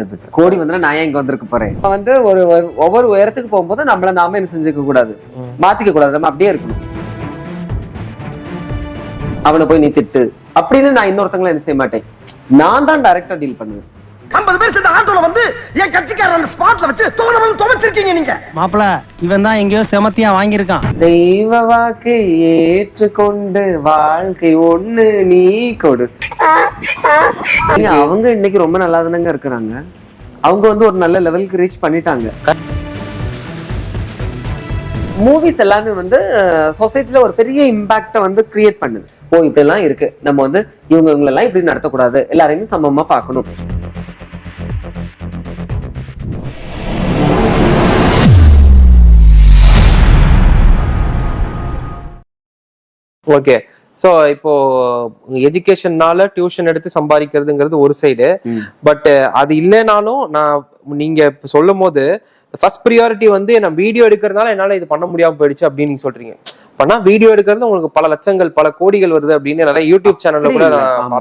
வருது. கோடி வந்து நான் ஏன் இங்க வந்திருக்க போறேன்? இப்ப வந்து ஒரு ஒரு- ஒவ்வொரு உயரத்துக்கு போகும்போது நம்மள நாம என்ன செஞ்சுக்க கூடாது? மாத்திக்க கூடாது. நம்ம அப்படியே இருக்கணும். அவனை போய் நீ திட்டு. அப்படின்னு நான் இன்னொருத்தங்களை என்ன செய்ய மாட்டேன். நான் தான் டைரக்டா டீல் பண்ணுவேன். ஐம்பது பேர் சேர்ந்த ஆட்டோல வந்து என் கட்சிக்காரர் அந்த ஸ்பாட்ல வச்சு துவனம் துவச்சிருக்கீங்க நீங்க. மாப்பிள இவன் தான் எங்கேயோ செமத்தியா வாங்கியிருக்கான். தெய்வ வாக்கு ஏற்றுக்கொண்டு வாழ்க்கை ஒண்ணு நீ கொடு. அவங்க இன்னைக்கு ரொம்ப நல்லா தானங்க இருக்கிறாங்க. அவங்க வந்து ஒரு நல்ல லெவலுக்கு ரீச் பண்ணிட்டாங்க. மூவிஸ் எல்லாமே வந்து சொசைட்டில ஒரு பெரிய இம்பாக்ட வந்து கிரியேட் பண்ணுது. ஓ இப்படி எல்லாம் இருக்கு. நம்ம வந்து இவங்க இவங்க எல்லாம் இப்படி நடத்தக்கூடாது. எல்லாரையுமே சமமா பார்க்கணும். ஓகே சோ இப்போ எஜுகேஷன்னால டியூஷன் எடுத்து சம்பாதிக்கிறதுங்கிறது ஒரு சைடு பட் அது இல்லைனாலும் நான் நீங்க சொல்லும் போது ஃபர்ஸ்ட் ப்ரியாரிட்டி வந்து நான் வீடியோ எடுக்கிறதுனால என்னால இது பண்ண முடியாம போயிடுச்சு அப்படின்னு நீங்க சொல்றீங்க. பண்ணா வீடியோ எடுக்கிறது உங்களுக்கு பல லட்சங்கள் பல கோடிகள் வருது அப்படின்னு நிறைய யூடியூப் சேனல்ல கூட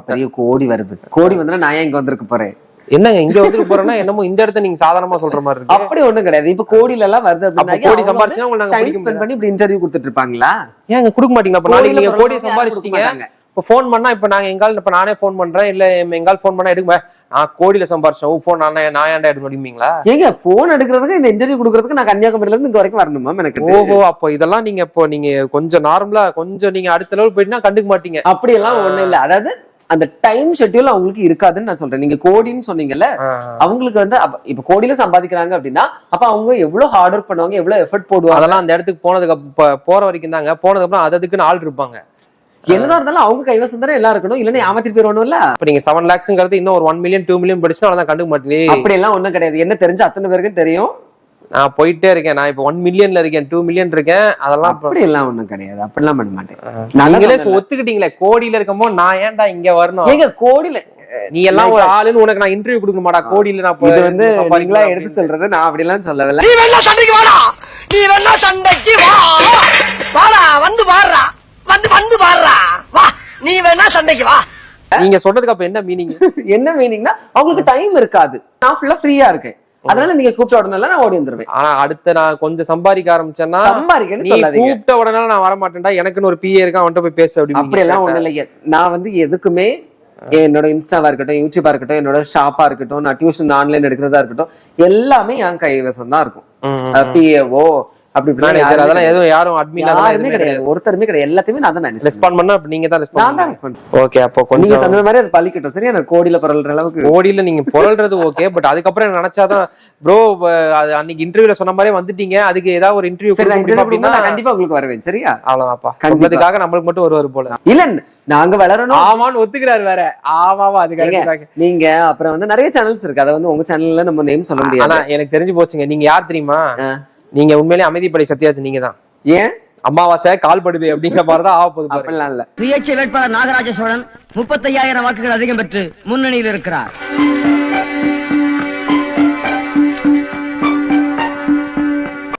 பெரிய கோடி வருது. கோடி வந்து நான் ஏன் இங்க வந்திருக்க போறேன்? என்னங்க இங்க வந்துட்டு போறேன்னா என்னமோ இந்த இடத்த நீங்க சாதாரணமா சொல்ற மாதிரி இருக்கு. அப்படி ஒண்ணும் கிடையாது. இப்ப கோடியில எல்லாம் வருது அப்ப கோடி சம்பாரிச்சா உங்களுக்கு நாங்க டைம் ஸ்பெண்ட் பண்ணி இப்படி இன்டர்வியூ கொடுத்துட்டு இருப்பாங்களா? ஏங்க கொடுக்க மாட்டீங்க அப்ப நாளைக்கு நீங்க கோடி சம்பாரிச்சிட்டீங்க. இப்ப ஃபோன் பண்ணா இப்ப நாங்க எங்கால் இப்ப நானே ஃபோன் பண்றேன். இல்ல எங்கால் ஃபோன் பண்ணா எடுக்க நான் கோடியில சம்பாரிச்சேன். உன் ஃபோன் நான் நான் ஏன்டா எடுக்க முடியுங்களா ஏங்க போன் எடுக்கிறதுக்கு இந்த இன்டர்வியூ கொடுக்கறதுக்கு நான் கன்னியாகுமரியில இருந்து இங்க வரைக்கும் வரணும் மேம் எனக்கு ஓஹோ அப்போ இதெல்லாம் நீங்க இப்போ நீங்க கொஞ்சம் நார்மலா கொஞ்சம் நீங்க அடுத்த லெவல் போயிட்டுனா கண்டுக்க மாட்டீங்க. அப்படி எல்லாம் ஒண்ணும் இல்ல. அதாவது அந்த டைம் ஷெட்யூல் அவங்களுக்கு இருக்காதுன்னு நான் சொல்றேன். நீங்க கோடின்னு சொன்னீங்கல்ல அவங்களுக்கு வந்து இப்ப கோடியில சம்பாதிக்கிறாங்க அப்படின்னா அப்ப அவங்க எவ்வளவு ஹார்ட் ஒர்க் பண்ணுவாங்க எவ்வளவு எஃபர்ட் போடுவாங்க? அதெல்லாம் அந்த இடத்துக்கு போனதுக்கு போற வரைக்கும் தாங்க. போனதுக்கு அப்புறம் அது அதுக்குன்னு ஆள் இருப்பாங்க. என்னதான் இருந்தாலும் அவங்க கைவசம் தானே எல்லாம் இருக்கணும். இல்லன்னா ஏமாத்திட்டு போயிடணும்ல இப்ப நீங்க செவன் லேக்ஸ்ங்கிறது இன்னும் ஒரு ஒன் மில்லியன் டூ மில்லியன் படிச்சுனா அதான் கண்டுக்க மாட்டீங்க அப்படி எல்லாம் ஒண்ணும் கிடையாது. என்ன தெரிஞ்ச அத்தனை பேருக்கும் தெரியும். நான் போயிட்டே இருக்கேன். நான் இப்போ ஒன் மில்லியன்ல இருக்கேன். டூ மில்லியன் இருக்கேன். அதெல்லாம் அப்படி எல்லாம் ஒண்ணும் கிடையாது. அப்படிலாம் பண்ண மாட்டேன். நீங்களே. ஒத்துக்கிட்டீங்களே? கோடியில இருக்கும்போது நான் ஏன்டா இங்க வரணும்? ஏங்க கோடியில நீ எல்லாம் ஒரு ஆளுன்னு உனக்கு நான் இன்டர்வியூ கொடுக்க மாட்டா கோடியில நான் இது வந்து நீங்களா. எடுத்து சொல்றது நான் அப்படி எல்லாம் சொல்லவில்லை. நீ வேணா சண்டைக்கு வாடா. நீ வேணா சண்டைக்கு வா. வாடா வந்து பாடுறா. வந்து வந்து பாடுறா. வா நீ வேணா சண்டைக்கு வா. நீங்க சொன்னதுக்கு அப்ப என்ன மீனிங் என்ன மீனிங்னா அவங்களுக்கு டைம் இருக்காது. நான் ஃபுல்லா ஃப்ரீயா இருக்கேன். அதனால நீங்க கூப்பிட்ட உடனே நான் ஓடி வந்துருவேன். ஆனா அடுத்த நான் கொஞ்சம் சம்பாதிக்க ஆரம்பிச்சேன்னா சம்பாதிக்கன்னு சொல்லாதீங்க. கூப்பிட்ட உடனே நான் வர மாட்டேன்டா எனக்குன்னு ஒரு பிஏ இருக்கா அவன்கிட்ட போய் பேசு அப்படி அப்படி எல்லாம் ஒண்ணு இல்லைங்க. நான் வந்து எதுக்குமே என்னோட இன்ஸ்டாவா இருக்கட்டும் யூடியூபா இருக்கட்டும் என்னோட ஷாப்பா இருக்கட்டும் நான் டியூஷன் ஆன்லைன் எடுக்கிறதா இருக்கட்டும் எல்லாமே என் கைவசம் தான் இருக்கும் பிஏஓ அப்படி மேனேஜர் அதெல்லாம் எதுவும் யாரும் அட்மின் யாருமே கிடையாது. ஒருத்தருமே கிடையாது. எல்லாத்தையுமே நான் தான் ரெஸ்பாண்ட் பண்ணா அப்ப நீங்க தான் நான் தான் ரெஸ்பாண்ட் ரெஸ்பாண்ட் ஓகே அப்போ நீங்க கொஞ்சம் சொன்ன மாதிரி அது பழிக்கட்டும். சரியா? நான் கோடியில பரவல்ற அளவுக்கு. கோடியில நீங்க புரள்றது ஓகே பட் அதுக்கப்புறம் நினைச்சாதான் ப்ரோ அது அன்னைக்கு இன்டர்வியூல சொன்ன மாதிரியே வந்துட்டீங்க. அதுக்கு ஏதாவது ஒரு இன்டர்வியூ அப்படின்னா கண்டிப்பா உங்களுக்கு வருவேன். சரியா? அவ்வளவுதான்ப்பா. கண்டிப்பா. சொன்னதுக்காக நம்மளுக்கு மட்டும் வருவாரு போல. இல்ல நாங்க வளரணும். ஆமான்னு ஒத்துக்கிறாரு வேற. ஆமாவா அது ஏங்க, correct தாங்க. நீங்க அப்புறம் வந்து நிறைய சேனல்ஸ் இருக்கு. அதை வந்து உங்க சேனல்ல நம்ம நேம் சொல்ல ஆனா முடியாது. எனக்கு தெரிஞ்சு போச்சுங்க. நீங்க யார் தெரியுமா. நீங்க உண்மையிலேயே அமைதிப்படை சத்யாச்சு நீங்க தான். ஏன்? அமாவாசை கால் படுது அப்படிங்கிற மாதிரி தான் ஆக போகுது பாருங்க. அப்படிலாம் இல்ல. சுயேட்சை வேட்பாளர் நாகராஜ சோழன் முப்பத்தையாயிரம் வாக்குகள் அதிகம் பெற்று முன்னணியில் இருக்கிறார்.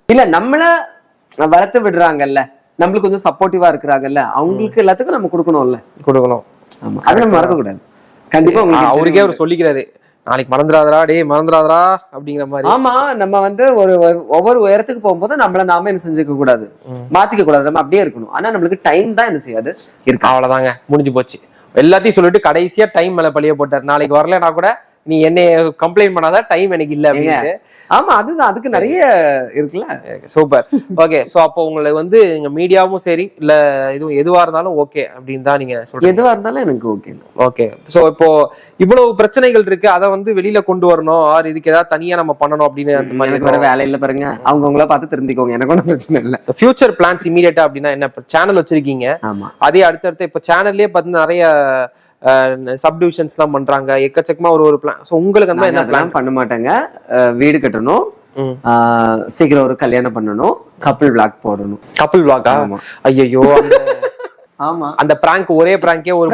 இல்ல நம்மள வளர்த்து விடுறாங்கல்ல. நம்மளுக்கு கொஞ்சம் சப்போர்ட்டிவா இருக்கிறாங்கல்ல. அவங்களுக்கு எல்லாத்துக்கும் நம்ம கொடுக்கணும்ல. கொடுக்கணும். ஆமா. அதை நம்ம மறக்க கூடாது கண்டிப்பா அவருக்கே அவர் சொல்லிக்கிறாரு. நாளைக்கு மறந்துடாதடா டேய் மறந்துடாதடா அப்படிங்கிற மாதிரி. ஆமா நம்ம வந்து ஒரு ஒவ்வொரு உயரத்துக்கு போகும்போது நம்மள நாம என்ன செஞ்சுக்க கூடாது? மாத்திக்க கூடாது நம்ம அப்படியே இருக்கணும். ஆனா நம்மளுக்கு டைம் தான் என்ன செய்யாது? இருக்கு? அவ்வளவுதாங்க முடிஞ்சு போச்சு. எல்லாத்தையும் சொல்லிட்டு கடைசியா டைம் மேல பழிய போட்டார். நாளைக்கு வரலனா கூட நீ என்னைய கம்ப்ளைண்ட் பண்ணாத டைம் எனக்கு இல்ல அப்படின்னு ஆமா அதுதான். அதுக்கு நிறைய இருக்குல்ல? சூப்பர் ஓகே சோ அப்போ உங்களை வந்து எங்க மீடியாவும் சரி இல்ல இதுவும் எதுவா இருந்தாலும் ஓகே அப்படின்னு தான் நீங்க சொல்றீங்க. எதுவா இருந்தாலும் எனக்கு ஓகே ஓகே சோ இப்போ இவ்வளவு பிரச்சனைகள் இருக்கு அதை வந்து வெளியில கொண்டு வரணும் ஆர் இதுக்கு ஏதாவது தனியா நம்ம பண்ணணும் அப்படின்னு அந்த எனக்கு வேற மாதிரி வேலை இல்ல பாருங்க. அவங்க உங்கள பார்த்து தெரிஞ்சுக்கோங்க. எனக்கு ஒன்றும் பிரச்சனை இல்ல. ஃபியூச்சர் பிளான்ஸ் இமீடியட்டா அப்படின்னா என்ன சேனல் வச்சிருக்கீங்க. அதே அடுத்தடுத்து இப்ப சேனல்லே பார்த்து நிறைய சப்டிவிஷன்ஸ் எல்லாம் பண்றாங்க. எக்கச்சக்கமா ஒரு ஒரு பிளான் சோ உங்களுக்கு அந்த என்ன பிளான் பண்ண மாட்டேங்க. வீடு கட்டணும். சீக்கிரம் ஒரு கல்யாணம் பண்ணணும். கப்பிள் பிளாக் போடணும். கப்பல் பிளாகா ஆமா. ஐயோ ஆமா. அந்த பிராங்க் ஒரே பிராங்கே ஒரு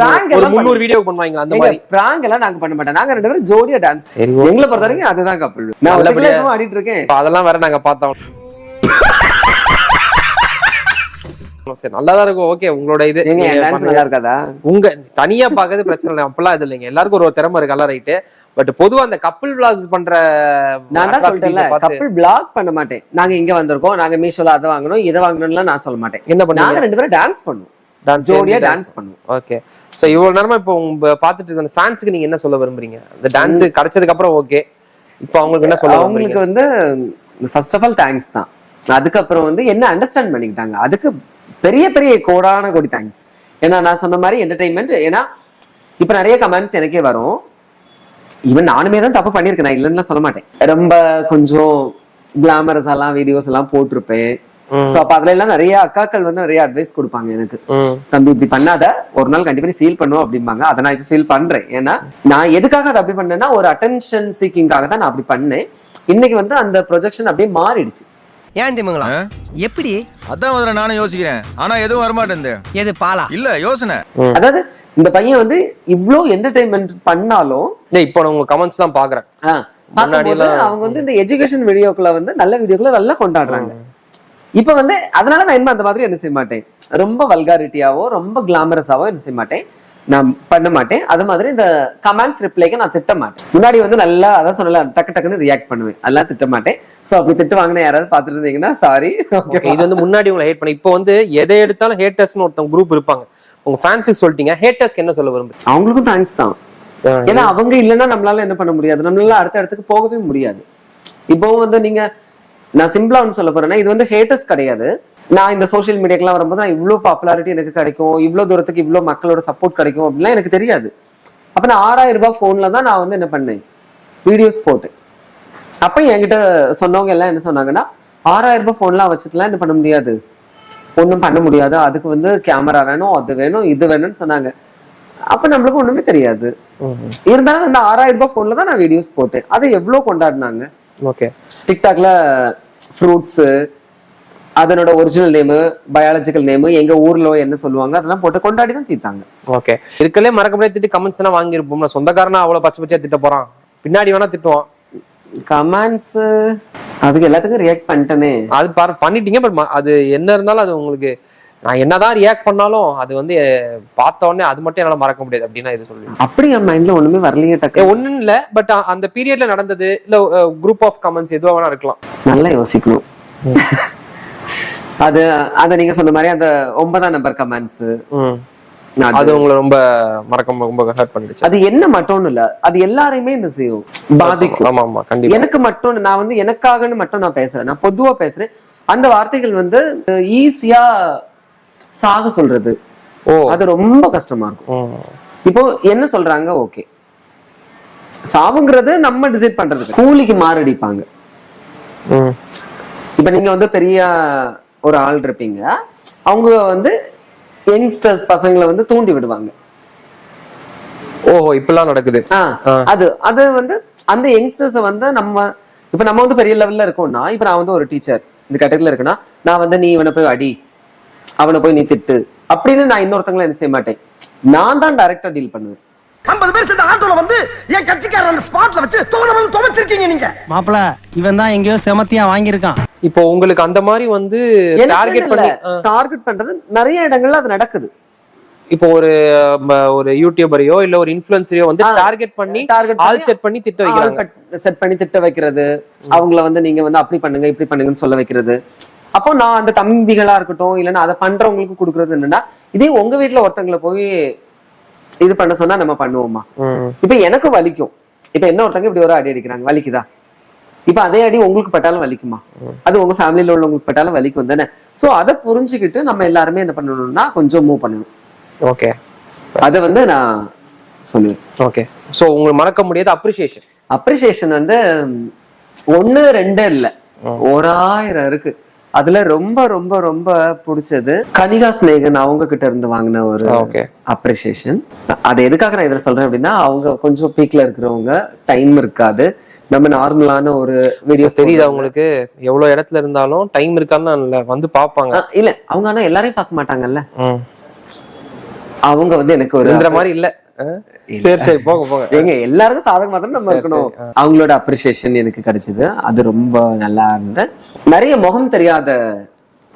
முந்நூறு வீடியோ பண்ணுவாங்க அந்த மாதிரி. பிராங்க் எல்லாம் நாங்க பண்ண மாட்டோம். நாங்க ரெண்டு பேரும் ஜோடியா டான்ஸ் எங்களை பொறுத்த வரைக்கும் அதுதான் கப்பிள் நான் ஆடிட்டு இருக்கேன். அதெல்லாம் வேற நாங்க பார்த்தோம். சரி நல்லாதான் இருக்கும். ஓகே உங்களோட இது. நல்லா இருக்காதா உங்க தனியா பாக்குறது பிரச்சனை இல்லை. அப்பெல்லாம் இது இல்லைங்க. எல்லாருக்கும் ஒரு திறமை இருக்கு எல்லாம் ரைட்டு பட் பொதுவா அந்த கப்பிள் vlogs பண்ற நான் தான் சொல்லிட்டேன்ல கப்பிள் பிளாக் பண்ண மாட்டேன். நாங்க இங்க வந்திருக்கோம் நாங்க மீஷோல அதை வாங்கணும் இதை வாங்கணும்லாம் நான் சொல்ல மாட்டேன். என்ன நாங்க ரெண்டு பேரும் டான்ஸ் பண்ணுவோம். ஜோடியா டான்ஸ் பண்ணுவோம். ஓகே சோ இவ்வளவு நேரமா இப்போ உங்க பாத்துட்டு இருக்க அந்த ஃபேன்ஸ்க்கு நீங்க என்ன சொல்ல விரும்புறீங்க? இந்த டான்ஸ் கிடைச்சதுக்கு அப்புறம் ஓகே இப்போ அவங்களுக்கு என்ன சொல்ல அவங்களுக்கு வந்து ஃபர்ஸ்ட் ஆஃப் ஆல் தேங்க்ஸ் தான். அதுக்கப்புறம் வந்து என்ன அண்டர்ஸ்டாண்ட் பண்ணிக்கிட்டாங்க? அதுக்கு பெரிய பெரிய கோடான கோடி தேங்க்ஸ் ஏன்னா நான் சொன்ன மாதிரி என்டர்டைன்மெண்ட் ஏன்னா இப்ப நிறைய கமெண்ட்ஸ் எனக்கே வரும். ஈவன் நானுமே தான் தப்பு பண்ணியிருக்கேன். நான் இல்லைன்னு சொல்ல மாட்டேன். ரொம்ப கொஞ்சம் கிளாமரஸ் எல்லாம் வீடியோஸ் எல்லாம் போட்டிருப்பேன். சோ அப்ப அதுல எல்லாம் நிறைய அக்காக்கள் வந்து நிறைய அட்வைஸ் கொடுப்பாங்க எனக்கு. தம்பி இப்படி பண்ணாத ஒரு நாள் கண்டிப்பா ஃபீல் பண்ணுவோம் அப்படிம்பாங்க. அதை நான் இப்ப ஃபீல் பண்றேன். ஏன்னா நான் எதுக்காக அதை அப்படி பண்ணேன்னா ஒரு அட்டென்ஷன் சீக்கிங்காக தான் நான் அப்படி பண்ணேன். இன்னைக்கு வந்து அந்த ப்ரொஜெக்ஷன் அப்படியே மாறிடுச்சு. ஏன் திமுங்களா எப்படி? அதான் முதல்ல நானும் யோசிக்கிறேன். ஆனா எதுவும் வரமாட்டேன் எது பாலா? இல்ல யோசனை. அதாவது இந்த பையன் வந்து இவ்ளோ என்டர்டைன்மெண்ட் பண்ணாலும் இப்போ நான் உங்க கமெண்ட்ஸ் எல்லாம் பாக்குறேன். அவங்க வந்து இந்த எஜுகேஷன் வீடியோக்குள்ள வந்து நல்ல வீடியோக்குள்ள நல்லா கொண்டாடுறாங்க. இப்ப வந்து அதனால நான் என்ன அந்த மாதிரி என்ன செய்ய மாட்டேன். ரொம்ப வல்காரிட்டியாவோ ரொம்ப கிளாமரஸாவோ என்ன செய்ய மாட்டேன். நான் பண்ண மாட்டேன். அது மாதிரி இந்த கமெண்ட்ஸ் ரிப்ளைக்கு நான் திட்ட மாட்டேன். முன்னாடி வந்து நல்லா அதான் சொல்லல டக்கு டக்குன்னு ரியாக்ட் பண்ணுவேன். அதெல்லாம் திட்ட மாட்டேன். சோ அப்படி திட்டு வாங்கின யாராவது பாத்துட்டு இருந்தீங்கன்னா சாரி இது வந்து முன்னாடி உங்களை ஹேட் பண்ண இப்போ வந்து எதை எடுத்தாலும் ஹேட்டர்ஸ்னு ஒருத்தவங்க குரூப் இருப்பாங்க. உங்க ஃபேன்ஸுக்கு சொல்லிட்டீங்க ஹேட்டர்ஸ்க்கு என்ன சொல்ல விரும்புறீங்க? அவங்களுக்கும் தேங்க்ஸ் தான். ஏன்னா அவங்க இல்லைன்னா நம்மளால என்ன பண்ண முடியாது. நம்மளால அடுத்த இடத்துக்கு போகவே முடியாது. இப்போவும் வந்து நீங்க நான் சிம்பிளா ஒன்று சொல்ல போறேன்னா இது வந்து ஹேட்டர்ஸ் கிடையாது. நான் இந்த சோஷியல் மீடியாக்கெல்லாம் வரும்போது நான் இவ்வளோ பாப்புலாரிட்டி எனக்கு கிடைக்கும் இவ்வளோ தூரத்துக்கு இவ்வளோ மக்களோட சப்போர்ட் கிடைக்கும் அப்படிலாம் எனக்கு தெரியாது. அப்ப நான் ஆறாயிரம் ரூபாய் போன்ல தான் நான் வந்து என்ன பண்ணேன்? வீடியோஸ் போட்டேன். அப்ப என்கிட்ட சொன்னவங்க எல்லாம் என்ன சொன்னாங்கன்னா ஆறாயிரம் ரூபாய் போன்லாம் வச்சுட்டுலாம் என்ன பண்ண முடியாது? ஒண்ணும் பண்ண முடியாது. அதுக்கு வந்து கேமரா வேணும் அது வேணும் இது வேணும்னு சொன்னாங்க. அப்ப நம்மளுக்கு ஒண்ணுமே தெரியாது. இருந்தாலும் அந்த ஆறாயிரம் ரூபாய் போன்ல தான் நான் வீடியோஸ் போட்டேன். அதை எவ்வளவு கொண்டாடினாங்க? ஓகே. டிக்டாக்ல ஃப்ரூட்ஸ் அதனோட ஒரிஜினல் நேமு பயாலஜிக்கல் நேமு எங்க ஊர்ல என்ன சொல்லுவாங்க அதெல்லாம் போட்டு கொண்டாடி தான் தீர்த்தாங்க. ஓகே இருக்கலே மறக்க முடியாது திட்டு கமெண்ட்ஸ் எல்லாம் வாங்கியிருப்போம் சொந்தக்காரனா அவ்வளவு பச்சை பச்சையா திட்ட போறான். பின்னாடி வேணா திட்டுவான். கமெண்ட்ஸ் அதுக்கு எல்லாத்துக்கும் ரியாக்ட் பண்ணிட்டேனே அது பாரு பண்ணிட்டீங்க பட் அது என்ன இருந்தாலும் அது உங்களுக்கு நான் என்னதான் ரியாக்ட் பண்ணாலும் அது வந்து பார்த்த உடனே அது மட்டும் என்னால மறக்க முடியாது அப்படின்னா இது சொல்லி அப்படி என் மைண்ட்ல ஒண்ணுமே வரலையே டக்கு. ஒண்ணும் இல்ல பட் அந்த பீரியட்ல நடந்தது இல்ல குரூப் ஆஃப் கமெண்ட்ஸ் எதுவா வேணா இருக்கலாம். நல்லா யோசிக்கணும். அது அத நீங்க சொன்ன மாதிரி அந்த ஒன்பதாம் நம்பர் கமெண்ட்ஸ். அது உங்களை ரொம்ப மறக்க ரொம்ப ஹர்ட் பண்ணிடுச்சு. அது என்ன மட்டும்னு இல்ல அது எல்லாரையுமே என்ன செய்யும்? பாதிக்கும். ஆமா ஆமா கண்டிப்பா. எனக்கு மட்டும் நான் வந்து எனக்காகன்னு மட்டும் நான் பேசுறேன். நான் பொதுவா பேசுறேன். அந்த வார்த்தைகள் வந்து ஈஸியா சாக சொல்றது. ஓ. அது ரொம்ப கஷ்டமா இருக்கும். இப்போ என்ன சொல்றாங்க? ஓகே. சாவுங்கிறது நம்ம டிசைட் பண்றது கூலிக்கு மாரடிப்பாங்க. இப்ப நீங்க வந்து பெரிய ஒரு ஆள் இருப்பீங்க. அவங்க வந்து யங்ஸ்டர்ஸ் பசங்களை வந்து தூண்டி விடுவாங்க. ஓஹோ இப்பெல்லாம் நடக்குது. அது அது வந்து அந்த யங்ஸ்டர்ஸ் வந்து நம்ம இப்ப நம்ம வந்து பெரிய லெவல்ல இருக்கோம்னா இப்ப நான் வந்து ஒரு டீச்சர் இந்த கேட்டகரியில இருக்கேன்னா நான் வந்து நீ இவனை போய் அடி அவனை போய் நீ திட்டு அப்படின்னு நான் இன்னொருத்தங்களை என்ன செய்ய மாட்டேன். நான் தான் டைரக்டா டீல் பண்ணுவேன். ஐம்பது பேர் சேர்ந்த ஆட்டோல வந்து என் கட்சிக்காரன் ஸ்பாட்ல வச்சு துவனம் துவச்சிருக்கீங்க நீங்க. மாப்பிள இவன் தான் எங்கேயோ செமத்தியா வாங்கியிருக்கான். இப்போ உங்களுக்கு அந்த மாதிரி வந்து டார்கெட் பண்ணி. டார்கெட் பண்றது நிறைய இடங்கள்ல அது நடக்குது. இப்போ ஒரு ஒரு யூடியூபரையோ இல்ல ஒரு இன்ஃபுளுசரையோ வந்து. டார்கெட் பண்ணி டார்கெட் ஆல் செட் பண்ணி திட்ட வைக்கிறாங்க. செட் பண்ணி திட்ட வைக்கிறது. அவங்கள வந்து நீங்க வந்து அப்படி பண்ணுங்க இப்படி பண்ணுங்கன்னு சொல்ல வைக்கிறது. அப்போ நான் அந்த தம்பிகளா இருக்கட்டும் இல்லைன்னா அதை பண்றவங்களுக்கு கொடுக்கறது என்னன்னா இதே உங்க வீட்ல ஒருத்தங்களை போய் இது பண்ண சொன்னா நம்ம பண்ணுவோமா. இப்ப எனக்கு வலிக்கும். இப்ப என்ன ஒருத்தங்க இப்படி ஒரு அடி அடிக்கிறாங்க? வலிக்குதா? இப்ப அதே அடி உங்களுக்கு பட்டாலும் வலிக்குமா? அது உங்க ஃபேமிலியில உள்ளவங்களுக்கு பட்டாலும் வலிக்கும் தானே? சோ அதை புரிஞ்சுக்கிட்டு நம்ம எல்லாருமே என்ன பண்ணணும்னா கொஞ்சம் மூவ் பண்ணணும். ஓகே அதை வந்து நான் சொல்லுவேன் ஓகே சோ உங்களுக்கு மறக்க முடியாத அப்ரிசியேஷன் அப்ரிசியேஷன் வந்து ஒண்ணு ரெண்டு இல்ல. ஓராயிரம் இருக்கு. அதுல ரொம்ப ரொம்ப ரொம்ப பிடிச்சது கனிகா ஸ்நேகன் அவங்க கிட்ட இருந்து வாங்கின ஒரு அப்ரிசியேஷன் அது எதுக்காக நான் இதுல சொல்றேன் அப்படின்னா அவங்க கொஞ்சம் பீக்ல இருக்கிறவங்க டைம் இருக்காது. நம்ம நார்மலான ஒரு வீடியோஸ் தெரியுதா உங்களுக்கு? எவ்வளவு இடத்துல இருந்தாலும் டைம் இருக்கான்னு வந்து பாப்பாங்க இல்ல அவங்க ஆனா எல்லாரையும் பார்க்க மாட்டாங்கல்ல. அவங்க வந்து எனக்கு ஒரு இந்த மாதிரி இல்ல? சரி சரி போங்க போங்க. ஏங்க எல்லாருக்கும் சாதகமா தான் நம்ம இருக்கணும். அவங்களோட அப்ரிசியேஷன் எனக்கு கிடைச்சது. அது ரொம்ப நல்லா இருந்தது. நிறைய முகம் தெரியாத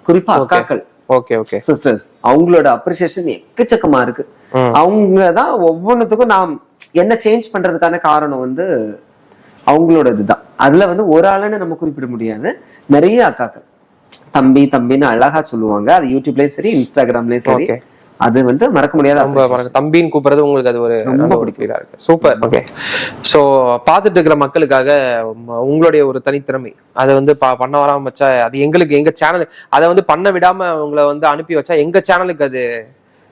குறிப்பா அக்காக்கள் ஓகே ஓகே சிஸ்டர்ஸ் அவங்களோட அப்ரிசியேஷன் எக்கச்சக்கமா இருக்கு. அவங்க தான் ஒவ்வொன்றுத்துக்கும் நாம் என்ன சேஞ்ச் பண்றதுக்கான காரணம் வந்து அவங்களோட இதுதான் அதுல வந்து ஒரு ஆளுன்னு நம்ம குறிப்பிட முடியாது. நிறைய அக்காக்கள். தம்பி தம்பின்னு அழகா சொல்லுவாங்க. அது யூடியூப்லயும் சரி இன்ஸ்டாகிராம்லயும் சரி. அது வந்து மறக்க முடியாத ரொம்ப தம்பின்னு கூப்பிடுறது உங்களுக்கு அது ஒரு ரொம்ப ஆ இருக்கு சூப்பர் ஓகே சோ பாத்துட்டு இருக்கிற மக்களுக்காக உங்களுடைய ஒரு தனித்திறமை. அதை வந்து பண்ண வராம வச்சா அது எங்களுக்கு எங்க சேனல் அதை வந்து பண்ண விடாம உங்களை வந்து அனுப்பி வச்சா எங்க சேனலுக்கு அது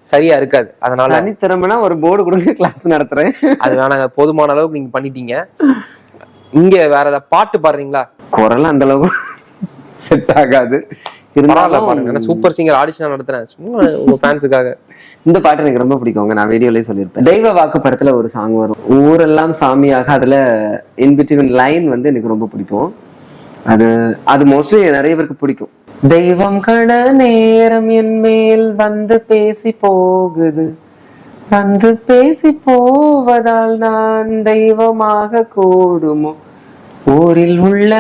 சரியா இருக்காது. அதனால தனித்திறமைனா ஒரு போர்டு கொடுங்க கிளாஸ் நடத்துறேன். அது வேணாங்க போதுமான அளவுக்கு நீங்க பண்ணிட்டீங்க. இங்க வேற ஏதாவது பாட்டு பாடுறீங்களா? குரல் அந்த அளவுக்கு செட் ஆகாது. இருந்தாலும் பாருங்க. சூப்பர் சிங்கர் ஆடிஷன் நடத்துறேன். சும்மா உங்க ஃபேன்ஸுக்காக இந்த பாட்டு எனக்கு ரொம்ப பிடிக்குங்க நான் வீடியோலயே சொல்லியிருப்பேன். தெய்வ வாக்கு படத்துல ஒரு சாங் வரும். ஊரெல்லாம் சாமியாக அதுல இன்பிட்வீன் லைன் வந்து எனக்கு ரொம்ப பிடிக்கும். அது அது மோஸ்ட்லி நிறைய பேருக்கு பிடிக்கும். தெய்வம் கண நேரம் என் மேல் வந்து பேசி போகுது. வந்து பேசி போவதால் நான் தெய்வமாக கூடுமோ? ஊரில் உள்ள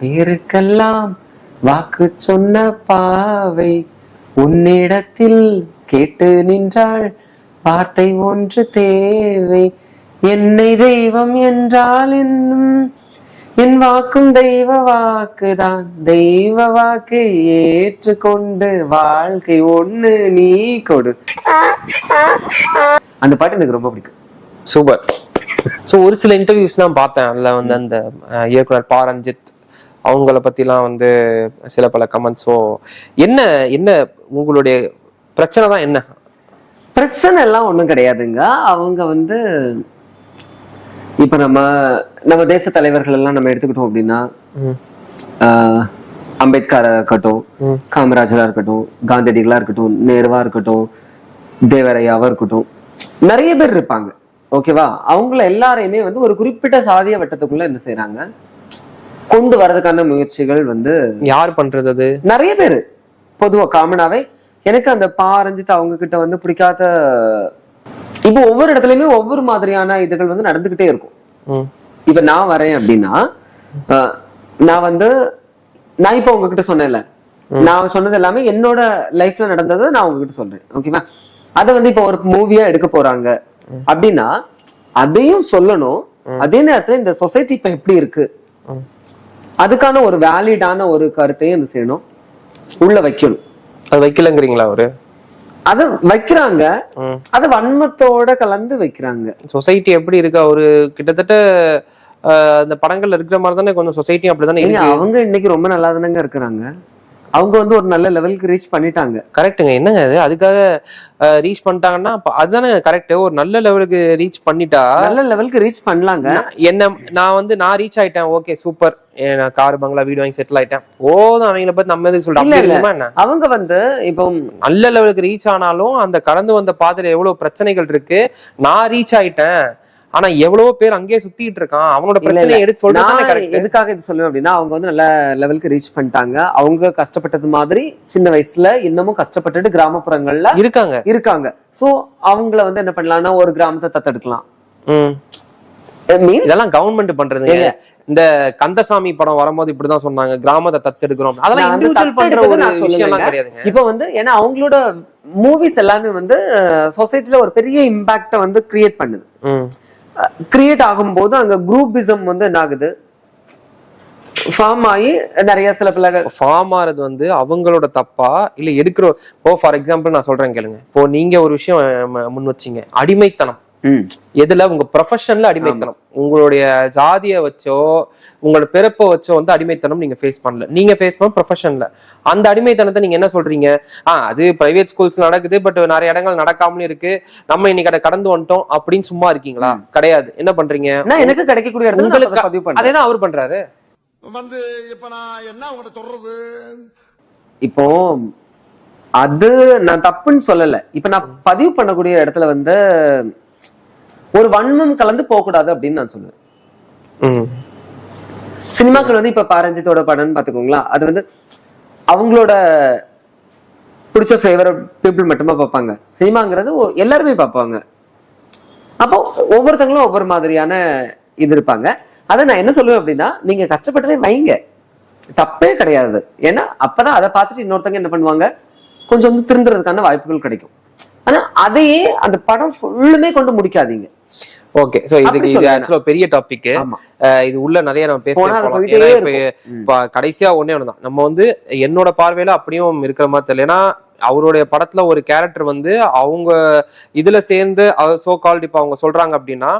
பேருக்கெல்லாம் வாக்கு சொன்ன பாவை உன்னிடத்தில் கேட்டு நின்றாள். வார்த்தை ஒன்று தேவை. என்னை தெய்வம் என்றால் என்னும். என் வாக்கும் தெய்வ வாக்குதான். தெய்வ வாக்கு ஏற்றுக்கொண்டு வாழ்க்கை ஒண்ணு நீ கொடு. அந்த பாட்டு எனக்கு ரொம்ப பிடிக்கும். சூப்பர். சோ ஒரு சில இன்டர்வியூஸ் நான் பார்த்தேன். அதுல வந்து அந்த இயக்குனர் பா ரஞ்சித் அவங்கள பத்திலாம் வந்து சில பல கமெண்ட்ஸோ என்ன என்ன உங்களுடைய பிரச்சனை தான் என்ன? பிரச்சனை எல்லாம் ஒண்ணும் கிடையாதுங்க. அவங்க வந்து இப்ப நம்ம நம்ம தேச தலைவர்கள் எல்லாம் நம்ம எடுத்துக்கிட்டோம் அப்படின்னா ஆஹ், அம்பேத்கரா இருக்கட்டும் காமராஜரா இருக்கட்டும் காந்தியடிகளா இருக்கட்டும் நேருவா இருக்கட்டும் தேவரையாவா இருக்கட்டும் நிறைய பேர் இருப்பாங்க. ஓகேவா? அவங்கள எல்லாரையுமே வந்து ஒரு குறிப்பிட்ட சாதிய வட்டத்துக்குள்ள என்ன செய்றாங்க? கொண்டு வரதுக்கான முயற்சிகள் வந்து யார் பண்றது அது? நிறைய பேரு. பொதுவா காமனாவே எனக்கு அந்த பா ரஞ்சித் அவங்க கிட்ட வந்து பிடிக்காத இப்போ ஒவ்வொரு இடத்துலயுமே ஒவ்வொரு மாதிரியான இதுகள் வந்து நடந்துகிட்டே இருக்கும். இப்ப நான் வரேன் அப்படின்னா நான் வந்து நான் இப்ப உங்ககிட்ட சொன்னேன்ல. நான் சொன்னது எல்லாமே என்னோட லைஃப்ல நடந்ததை நான் உங்ககிட்ட சொல்றேன். ஓகேவா அதை வந்து இப்போ ஒரு மூவியா எடுக்க போறாங்க. அப்படின்னா அதையும் சொல்லணும். அதே நேரத்துல இந்த சொசைட்டி இப்ப எப்படி இருக்கு? அதுக்கான ஒரு வேலிடான ஒரு கருத்தையும் என்ன செய்யணும்? உள்ள வைக்கணும். அது வைக்கலங்கிறீங்களா அவரு? அத வைக்கிறாங்க. அத வன்மத்தோட கலந்து வைக்கிறாங்க. சொசைட்டி எப்படி இருக்கு? அவரு கிட்டத்தட்ட அந்த படங்கள்ல இருக்கிற மாதிரி தானே கொஞ்சம் சொசைட்டியும் அப்படிதானே அவங்க இன்னைக்கு ரொம்ப நல்லா தானங்க இருக்கிறாங்க. அவங்க வந்து ஒரு நல்ல லெவலுக்கு ரீச் பண்ணிட்டாங்க. கரெக்ட்டுங்க என்னங்க அது அதுக்காக ரீச் பண்ணிட்டாங்கன்னா அதுதானே கரெக்ட் ஒரு நல்ல லெவலுக்கு ரீச் பண்ணிட்டா நல்ல லெவலுக்கு ரீச் பண்ணலாங்க. என்ன நான் வந்து நான் ரீச் ஆயிட்டேன். ஓகே சூப்பர் நான் கார் பங்களா வீடு வாங்கி செட்டில் ஆயிட்டேன். போதும் அவங்கள பத்தி நம்ம எதுக்கு சொல்றோம் அவங்க வந்து இப்போ நல்ல லெவலுக்கு ரீச் ஆனாலும் அந்த கடந்து வந்த பாதையில எவ்வளவு பிரச்சனைகள் இருக்கு? நான் ரீச் ஆயிட்டேன். ஆனா எவ்வளவோ பேர் அங்கேயே சுத்திட்டு இருக்கான். அவனோட பிரச்சனையை. எடுத்து கரெக்ட் எதுக்காக இது சொல்லுவேன் அப்படின்னா அவங்க வந்து நல்ல லெவலுக்கு ரீச் பண்ணிட்டாங்க. அவங்க கஷ்டப்பட்டது மாதிரி சின்ன வயசுல இன்னமும் கஷ்டப்பட்டுட்டு கிராமப்புறங்கள்ல இருக்காங்க. இருக்காங்க. சோ அவங்கள வந்து என்ன பண்ணலாம்னா ஒரு கிராமத்தை தத்தெடுக்கலாம். இதெல்லாம் கவர்மெண்ட் இல்ல. இந்த கந்தசாமி படம் வரும்போது இப்படிதான் சொன்னாங்க. கிராமத்தை தத்தெடுக்கிறோம். அதெல்லாம் இண்டிவிஜுவல் பண்ற ஒரு. கிடையாதுங்க. இப்போ வந்து ஏன்னா அவங்களோட மூவிஸ் எல்லாமே வந்து சொசைட்டில ஒரு பெரிய இம்பாக்ட வந்து கிரியேட் பண்ணுது. கிரியேட் ஆகும்போது அங்க குரூப்பிசம் வந்து என்ன ஆகுது? ஃபார்ம் ஆகி நிறைய சில பிள்ளைகள் ஃபார்ம் ஆறது வந்து அவங்களோட தப்பா? இல்ல எடுக்கிற இப்போ ஃபார் எக்ஸாம்பிள் நான் சொல்றேன் கேளுங்க. இப்போ நீங்க ஒரு விஷயம் முன் வச்சீங்க. அடிமைத்தனம். எதுல உங்க ப்ரொஃபஷன்ல அடிமைத்தனம்? உங்களுடைய ஜாதியை வச்சோ உங்களோட பிறப்பை வச்சோ வந்து அடிமைத்தனம் நீங்க ஃபேஸ் பண்ணல. நீங்க ஃபேஸ் பண்ண ப்ரொஃபஷன்ல அந்த அடிமைத்தனத்தை நீங்க என்ன சொல்றீங்க? ஆ அது பிரைவேட் ஸ்கூல்ஸ் நடக்குது பட் நிறைய இடங்கள் நடக்காமலும் இருக்கு. நம்ம இன்னைக்கு அதை கடந்து வந்துட்டோம் அப்படின்னு சும்மா இருக்கீங்களா? கிடையாது. என்ன பண்றீங்க? எனக்கு கிடைக்கக்கூடிய இடத்துல அதை அதேதான் அவர் பண்றாரு. வந்து இப்ப நான் என்ன உங்கள்ட்ட சொல்றது? இப்போ அது நான் தப்புன்னு சொல்லல. இப்ப நான் பதிவு பண்ணக்கூடிய இடத்துல வந்து ஒரு வன்மம் கலந்து போக கூடாது அப்படின்னு நான் சொல்லுவேன். ம். சினிமாக்கள் வந்து இப்ப பாரஞ்சித்தோட படம்னு பாத்துக்கோங்களேன் அது வந்து அவங்களோட பிடிச்ச ஃபேவரட் பீப்புள் மட்டுமா பார்ப்பாங்க. சினிமாங்கிறது எல்லாருமே பார்ப்பாங்க. அப்போ ஒவ்வொருத்தங்களும் ஒவ்வொரு மாதிரியான இது இருப்பாங்க. அதை நான் என்ன சொல்லுவேன் அப்படின்னா நீங்க கஷ்டப்பட்டதே வைங்க. தப்பே கிடையாது. ஏன்னா அப்பதான் அதை பார்த்துட்டு இன்னொருத்தங்க என்ன பண்ணுவாங்க? கொஞ்சம் வந்து திருந்துறதுக்கான வாய்ப்புகள் கிடைக்கும். ஆனா அதையே அந்த படம் ஃபுல்லுமே கொண்டு முடிக்காதீங்க. ஓகே சோ இதுக்கு இது ஆக்சுவலா பெரிய டாபிக். இது உள்ள நிறைய நம்ம பேச போனா அது போலாம். போயிட்டே ஏன்னா இப்ப இருக்கும். இப்ப கடைசியா ஒண்ணே ஒண்ணுதான். நம்ம வந்து என்னோட பார்வையில அப்படியும் இருக்கிற மாதிரி தெரியல. ஏன்னா அவருடைய படத்துல ஒரு கேரக்டர் வந்து அவங்க இதுல சேர்ந்து சோ கால்ட் இப்ப அவங்க சொல்றாங்க அப்படின்னா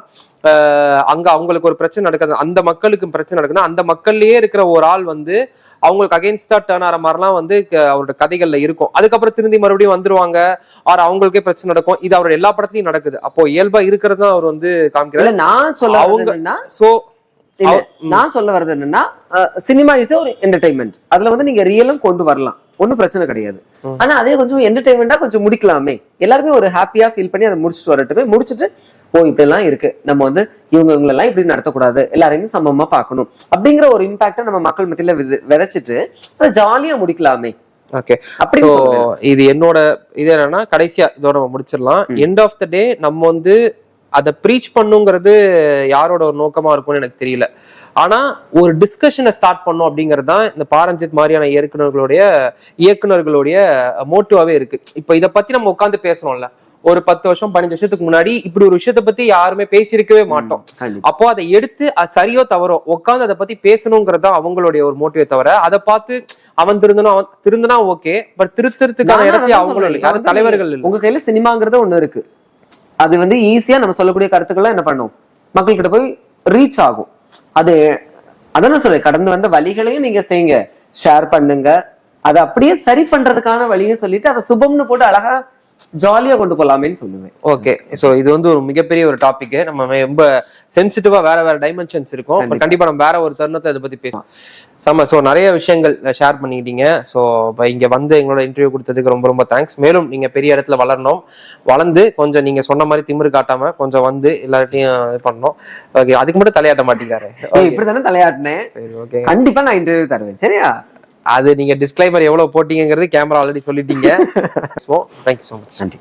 அங்க அவங்களுக்கு ஒரு பிரச்சனை நடக்குது. அந்த மக்களுக்கு பிரச்சனை நடக்குதுன்னா அந்த மக்கள்லயே இருக்கிற ஒரு ஆள் வந்து அவங்களுக்கு அகைன்ஸ்டா டேர்ன் ஆற மாதிரிலாம் வந்து அவரோட கதைகள்ல இருக்கும். அதுக்கப்புறம் திரும்பி மறுபடியும் வந்துருவாங்க. ஆர் அவங்களுக்கே பிரச்சனை நடக்கும். இது அவரோட எல்லா படத்துலயும் நடக்குது. அப்போ இயல்பா இருக்கிறது அவர் வந்து காமிக்கிறாரு. நான் சொல்ல அவங்க- சோ நான் சொல்ல வர்றது என்னன்னா சினிமா இஸ் ஒரு என்டர்டைன்மெண்ட் அதுல வந்து நீங்க ரியலும் கொண்டு வரலாம். ஒண்ணும் பிரச்சனை கிடையாது. ஆனா அதே கொஞ்சம் என்டர்டைன்மெண்டா கொஞ்சம் முடிக்கலாமே. எல்லாருமே ஒரு ஹாப்பியா ஃபீல் பண்ணி அதை முடிச்சுட்டு வரட்டுமே. முடிச்சுட்டு ஓ இப்படி எல்லாம் இருக்கு. நம்ம வந்து இவங்க இவங்க எல்லாம் இப்படி நடத்தக்கூடாது. எல்லாரையுமே சமமா பார்க்கணும். அப்படிங்கிற ஒரு இம்பாக்ட நம்ம மக்கள் மத்தியில வித- விதைச்சிட்டு அதை ஜாலியா முடிக்கலாமே. ஓகே சொல்றேன். இது என்னோட இது என்னன்னா கடைசியா இதோட நம்ம முடிச்சிடலாம். எண்ட் ஆஃப் த டே நம்ம வந்து அதை ப்ரீச் பண்ணுங்கிறது யாரோட ஒரு நோக்கமா இருக்கும்னு எனக்கு தெரியல. ஆனா ஒரு டிஸ்கஷனை ஸ்டார்ட் பண்ணோம் அப்படிங்கிறது தான் இந்த பாரஞ்சித் மாதிரியான இயக்குனர்களுடைய இயக்குனர்களுடைய மோட்டிவாவே இருக்கு. இப்போ இதை பத்தி நம்ம உட்காந்து பேசுறோம்ல. ஒரு பத்து வருஷம் பதினஞ்சு வருஷத்துக்கு முன்னாடி இப்படி ஒரு விஷயத்தை பத்தி யாருமே பேசியிருக்கவே மாட்டோம். அப்போ அதை எடுத்து சரியோ தவறோ உட்காந்து அதை பத்தி பேசணுங்கிறது அவங்களுடைய ஒரு மோட்டிவே தவிர அதை பார்த்து அவன் திருந்தனும் அவன் திருந்தனா ஓகே பட் திருத்தறதுக்கான நானும் இடத்தை அதான் அவங்களும் தலைவர்கள் உங்க கையில சினிமாங்கிறது ஒண்ணு இருக்கு. அது வந்து ஈஸியா நம்ம சொல்லக்கூடிய கருத்துக்களை என்ன பண்ணும்? மக்கள் கிட்ட போய் ரீச் ஆகும். அது அதான் சொல்றேன் கடந்து வந்த வழிகளையும் நீங்க செய்யுங்க. ஷேர் பண்ணுங்க. அதை அப்படியே சரி பண்றதுக்கான வழியும் சொல்லிட்டு அதை சுபம்னு போட்டு அழகா ஜாலியா கொண்டு போலாமேன்னு சொல்லுவேன். ஓகே சோ இது வந்து ஒரு மிகப்பெரிய ஒரு டாபிக் நம்ம ரொம்ப சென்சிட்டிவா வேற வேற டைமென்ஷன்ஸ் இருக்கும். கண்டிப்பா. நம்ம வேற ஒரு தருணத்தை இதை பத்தி பேசலாம். செம்ம சோ நிறைய விஷயங்கள் ஷேர் பண்ணிக்கிட்டீங்க. சோ இங்க வந்து எங்களோட இன்டர்வியூ கொடுத்ததுக்கு ரொம்ப ரொம்ப தேங்க்ஸ் மேலும் நீங்க பெரிய இடத்துல வளரணும். வளர்ந்து கொஞ்சம் நீங்க சொன்ன மாதிரி திமிரு காட்டாம கொஞ்சம் வந்து எல்லார்ட்டையும் இது பண்ணணும். ஓகே அதுக்கு மட்டும் தலையாட்ட மாட்டேங்காரு ஏய், இப்படித்தானே தலையாட்டினேன்? சரி ஓகே கண்டிப்பா நான் இன்டர்வியூ தருவேன். சரியா? அது நீங்க டிஸ்க்ளைமர் எவ்வளவு போட்டீங்கிறது கேமரா ஆல்ரெடி சொல்லிட்டீங்க. ஸோ தேங்க்யூ ஸோ மச் நன்றி.